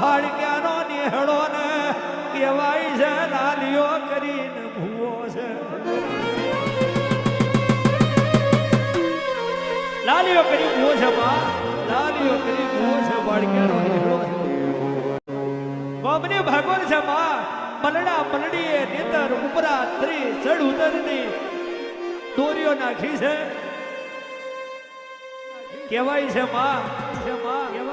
વાળક્યાનો નિહળો ને કહેવાય છે લાલિયો કરીને ભૂવો છે. લાલિયો કરી ભૂવો છે, બા. લાલિયો કરી ભૂવો છે ભાડક્યાનો નિહળો છે. ગોમની ભાગવત છે, બા. પલડા પલડીએ નેતર ઉપરા ત્રી ચડ ઉતરની દોરીઓ નાખી છે. કહેવાય છે માં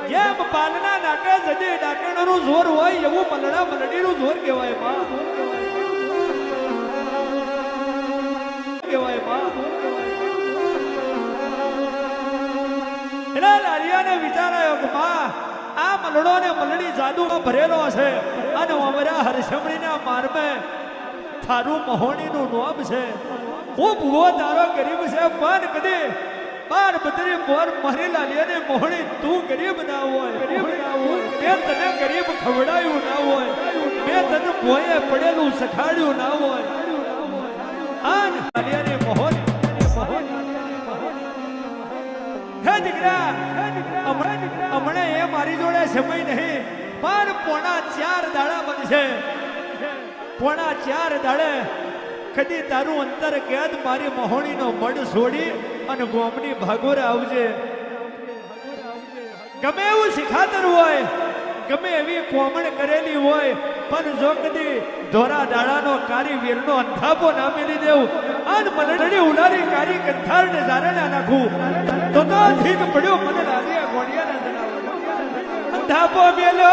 જેમ પાલના નાકે જજે ડાકણનું જોર હોય એવું મલડા મલડીનું જોર કહેવાયમાં કહેવાયમાં એટલે લાલિયાને વિચારાયો કે માં આ મલડો ને મલડી જાદુમાં ભરેલો છે અને અમારા હરસમણીના મારમે થારું મહોણીનું નોબ છે. હું ભૂવો, તારો ગરીબ છે પણ કદી બાર બદરી મોર મારી લાલિયાને મોહણી તું ગરીબ ના હોય. ગરીબ ના હોય. મેં તને ગરીબ ખવડાયું ના હોય. મેં તને ભોયે પડેલું સખાડ્યું ના હોય. આન લાલિયાને મોહન હે દીકરા હમણાં એ મારી જોડે સમય નહીં. પણ પોણા ચાર દાડા બનશે. પોણા ચાર દાડે કદી તારું અંતર કેદ, મારી મહોણીનો મડ છોડી અને ગોમની ભાગોરે આવજે. ગમે એવું શિખાતર હોય, ગમે એવી કોમણ કરેલી હોય, પણ જો કદી ધોરા દાડાનો કારી વીરનો અંધાપો ના મેલી દેવું અન મલડી ઉલારી કારી કંથારને જારણા નાખું. તો તો ઠીક પડ્યો, મને લાગે આ ઘોડિયાના જણાવો. અંધાપો મેલો